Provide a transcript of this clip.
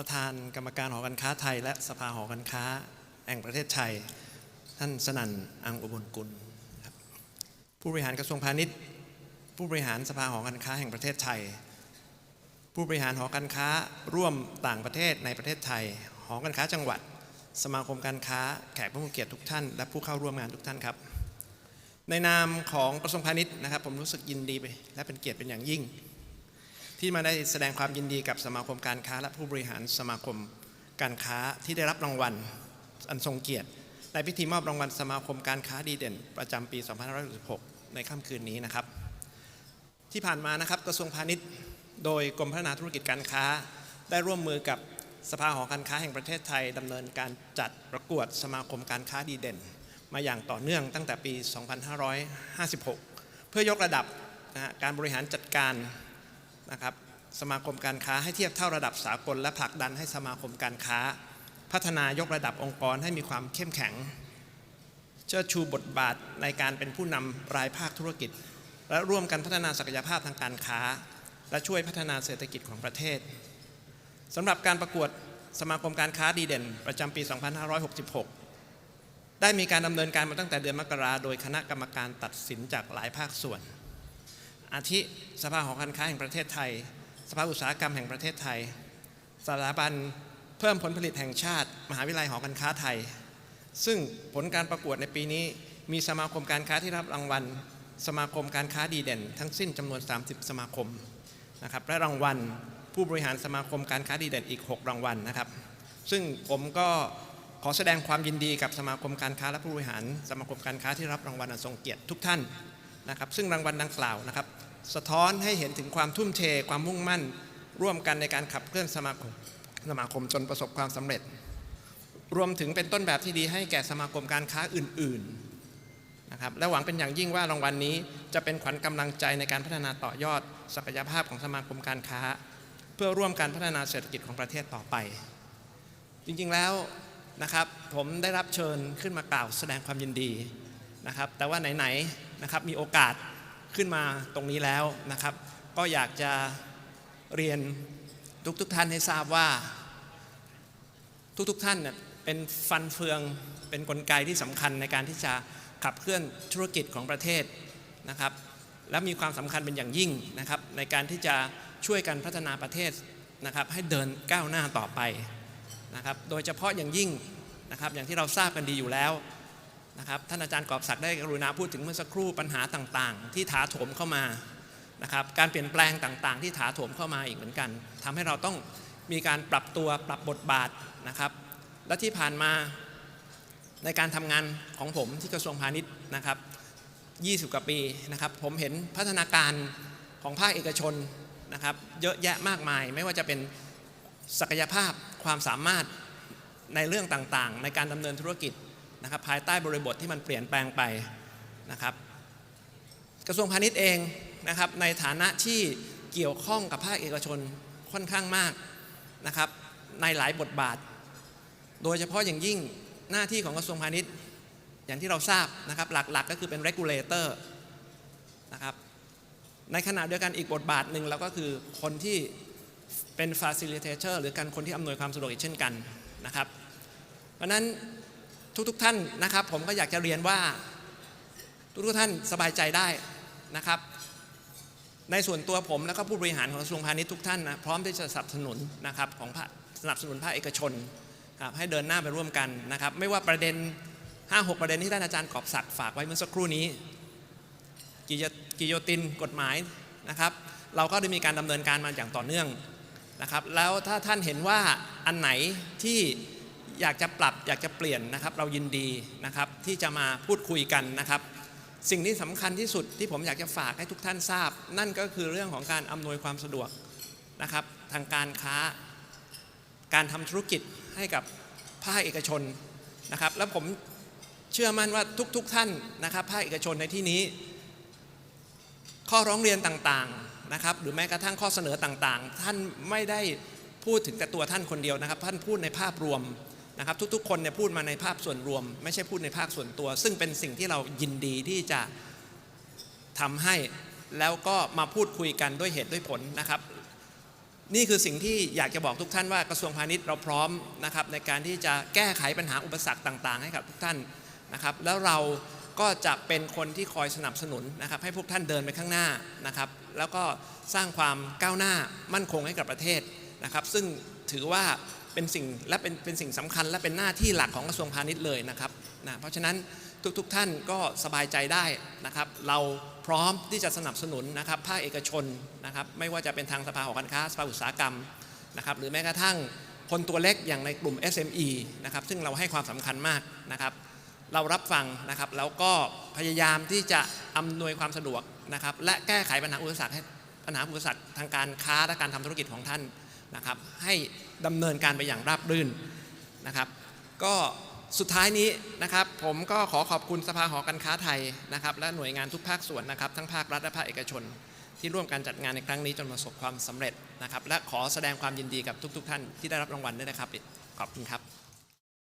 ประธานกรรมการหอการค้าไทย และสภาหอการค้าแห่งประเทศไทย ท่านสนั่นอังอุบลกุล ผู้บริหารกระทรวงพาณิชย์ ผู้บริหารสภาหอการค้าแห่งประเทศไทย ผู้บริหารหอการค้าร่วมต่างประเทศในประเทศไทย หอการค้าจังหวัด สมาคมการค้าแขกผู้มีเกียรติทุกท่าน และผู้เข้าร่วมงานทุกท่านครับ ในนามของกระทรวงพาณิชย์นะครับ ผมรู้สึกยินดีไปและเป็นเกียรติเป็นอย่างยิ่ง ที่มาได้แสดงความยินดีกับสมาคมการค้า และผู้บริหารสมาคมการค้าที่ได้รับรางวัลอันทรงเกียรติ ในพิธีมอบรางวัลสมาคมการค้าดีเด่น ประจำปี 2566 ในค่ำคืนนี้นะครับ ที่ผ่านมานะครับกระทรวงพาณิชย์ โดยกรมพัฒนาธุรกิจการค้า ได้ร่วมมือกับสภาหอการค้าแห่งประเทศไทยดำเนินการจัดประกวดสมาคมการค้าดีเด่น มาอย่างต่อเนื่องตั้งแต่ปี 2556 เพื่อยกระดับนะการบริหารจัดการ นะครับสมาคมการค้าให้เทียบเท่าระดับสากล และผลักดันให้สมาคมการค้า พัฒนายกระดับองค์กรให้มีความเข้มแข็งเชิดชูบทบาทในการเป็นผู้นำรายภาคธุรกิจ และร่วมกันพัฒนาศักยภาพทางการค้า และช่วยพัฒนาเศรษฐกิจของประเทศสำหรับการประกวดสมาคมการค้าดีเด่น ประจำปี 2566 ได้มีการดำเนินการมาตั้งแต่เดือนมกราโดยคณะกรรมการตัดสินจากหลายภาคส่วน อาทิ สภาหอการค้าแห่งประเทศไทย สภาอุตสาหกรรมแห่งประเทศไทย สถาบันเพิ่มผลผลิตแห่งชาติ มหาวิทยาลัยหอการค้าไทย ซึ่งผลการประกวดในปีนี้ มีสมาคมการค้าที่รับรางวัล สมาคมการค้าดีเด่น ทั้งสิ้นจำนวน 30 สมาคมนะครับและรางวัลผู้บริหารสมาคมการค้าดีเด่นอีก 6 รางวัลนะครับ ซึ่งผมก็ขอแสดงความยินดีกับสมาคมการค้าและผู้บริหาร สมาคมการค้าที่รับรางวัลอันทรงเกียรติทุกท่านนะครับ ซึ่งรางวัลดังกล่าวนะครับ สะท้อนให้เห็นถึงความทุ่มเทความมุ่งมั่น ร่วมกันในการขับเคลื่อนสมาคมสมาคมจนประสบความสำเร็จ รวมถึงเป็นต้นแบบที่ดีให้แก่สมาคมการค้าอื่นๆนะครับและหวังเป็นอย่างยิ่งว่ารางวัลนนี้ จะเป็นขวัญกำลังใจในการพัฒนาต่อยอด ศักยภาพของสมาคมการค้า เพื่อร่วมการพัฒนาเศรษฐกิจของประเทศต่อไป จริงๆแล้วนะครับผมได้รับเชิญขึ้นมากล่าวแสดงความยินดีนะครับแต่ว่าไหนๆนะครับมีโอกาส ขึ้นมาตรงนี้แล้วนะครับ ก็อยากจะเรียนทุกๆทท่านให้ทราบว่า ทุกๆทท่านเนี่ยเป็นฟันเฟืองเป็นนกลไกที่สำคัญในการที่จะขับเคลื่อนธุรกิจของประเทศนะครับ และมีความสำคัญเป็นอย่างยิ่งนะครับ ในการที่จะช่วยกันพัฒนาประเทศนะครับ ให้เดินก้าวหน้าต่อไปนะครับ โดยเฉพาะอย่างยิ่งนะครับ อย่างที่เราทราบกันดีอยู่แล้ว นะครับท่านอาจารย์กอบศักดิ์ได้กรุณาพูดถึงเมื่อสักครู่ปัญหาต่างๆ ที่ถาโถมเข้ามานะครับการเปลี่ยนแปลงต่างๆ ที่ถาโถมเข้ามาอีกเหมือนกันทำให้เราต้องมีการปรับตัวปรับบทบาทนะครับ และที่ผ่านมาในการทำงานของผมที่กระทรวงพาณิชย์นะครับ20 กว่าปีนะครับผมเห็นพัฒนาการของภาคเอกชนนะครับเยอะแยะมากมาย ไม่ว่าจะเป็นศักยภาพความสามารถในเรื่องต่างๆ ในการดำเนินธุรกิจ นะครับภายใต้บริบทที่มันเปลี่ยนแปลงไปนะครับ กระทรวงพาณิชย์เองนะครับในฐานะที่เกี่ยวข้องกับภาคเอกชนค่อนข้างมากนะครับในหลายบทบาท โดยเฉพาะอย่างยิ่งหน้าที่ของกระทรวงพาณิชย์อย่างที่เราทราบนะครับหลักๆก็คือเป็น regulator นะครับในขณะเดียวกันอีกบทบาทหนึ่งเราก็คือคนที่เป็น facilitator หรือการคนที่อำนวยความสะดวกอีกเช่นกันนะครับ เพราะนั้น ทุกๆทท่านนะครับ ผมก็อยากจะเรียนว่าทุกๆท่านสบายใจได้นะครับ ในส่วนตัวผมและก็ผู้บริหารของกระทรวงพาณิชย์ทุกท่านนะพร้อมที่จะสนับสนุนนะครับของสนับสนุนภาคเอกชนครับให้เดินหน้าไปร่วมกันนะครับ ไม่ว่าประเด็น 5-6 ประเด็นที่ท่านอาจารย์กอบศักดิ์ฝากไว้เมื่อสักครู่นี้กิโยกิโยตินกฎหมายนะครับ เราก็ได้มีการดำเนินการมาอย่างต่อเนื่องนะครับ แล้วถ้าท่านเห็นว่าอันไหนที่ อยากจะปรับอยากจะเปลี่ยนนะครับ เรายินดีนะครับที่จะมาพูดคุยกันนะครับ สิ่งที่สำคัญที่สุดที่ผมอยากจะฝากให้ทุกท่านทราบ นั่นก็คือเรื่องของการอำนวยความสะดวกนะครับ ทางการค้า การทำธุรกิจให้กับภาคเอกชนนะครับ แล้วผมเชื่อมั่นว่าทุกๆทท่านนะครับ ภาคเอกชนในที่นี้ ข้อร้องเรียนต่างๆนะครับ หรือแม้กระทั่งข้อเสนอต่างๆ ท่านไม่ได้พูดถึงแต่ตัวท่านคนเดียวนะครับ ท่านพูดในภาพรวม นะครับทุกๆ คนเนี่ยพูดมาในภาพส่วนรวม ไม่ใช่พูดในภาคส่วนตัว ซึ่งเป็นสิ่งที่เรายินดีที่จะทำให้แล้วก็มาพูดคุยกันด้วยเหตุด้วยผลนะครับ นี่คือสิ่งที่อยากจะบอกทุกท่านว่ากระทรวงพาณิชย์เราพร้อมนะครับในการที่จะแก้ไขปัญหาอุปสรรคต่าง ๆ ให้กับทุกท่านนะครับ แล้วเราก็จะเป็นคนที่คอยสนับสนุนนะครับ ให้พวกท่านเดินไปข้างหน้านะครับ แล้วก็สร้างความก้าวหน้ามั่นคงให้กับประเทศนะครับ ซึ่งถือว่า เป็นสิ่งและเป็นเป็นสิ่งสำคัญ และเป็นหน้าที่หลักของกระทรวงพาณิชย์เลยนะครับนะเพราะฉะนั้นทุกๆทท่านก็สบายใจได้นะครับ เราพร้อมที่จะสนับสนุนนะครับภาคเอกชนนะครับ ไม่ว่าจะเป็นทางสภาหอการค้าสภาอุตสาหกรรมนะครับ หรือแม้กระทั่งคนตัวเล็กอย่างในกลุ่ม SME นะครับ ซึ่งเราให้ความสำคัญมากนะครับ เรารับฟังนะครับ แล้วก็พยายามที่จะอำนวยความสะดวกนะครับ และแก้ไขปัญหาอุปสรรคให้ปัญหาอุปสรรคทางการค้าและการทำธุรกิจของท่าน นะครับให้ดำเนินการไปอย่างราบรื่นนะครับ ก็สุดท้ายนี้นะครับ ผมก็ขอขอบคุณสภาหอการค้าไทยนะครับ และหน่วยงานทุกภาคส่วนนะครับ ทั้งภาครัฐและภาคเอกชน ที่ร่วมการจัดงานในครั้งนี้จนประสบความสำเร็จนะครับ และขอแสดงความยินดีกับทุก ๆ ท่านที่ได้รับรางวัลด้วยนะครับขอบคุณครับ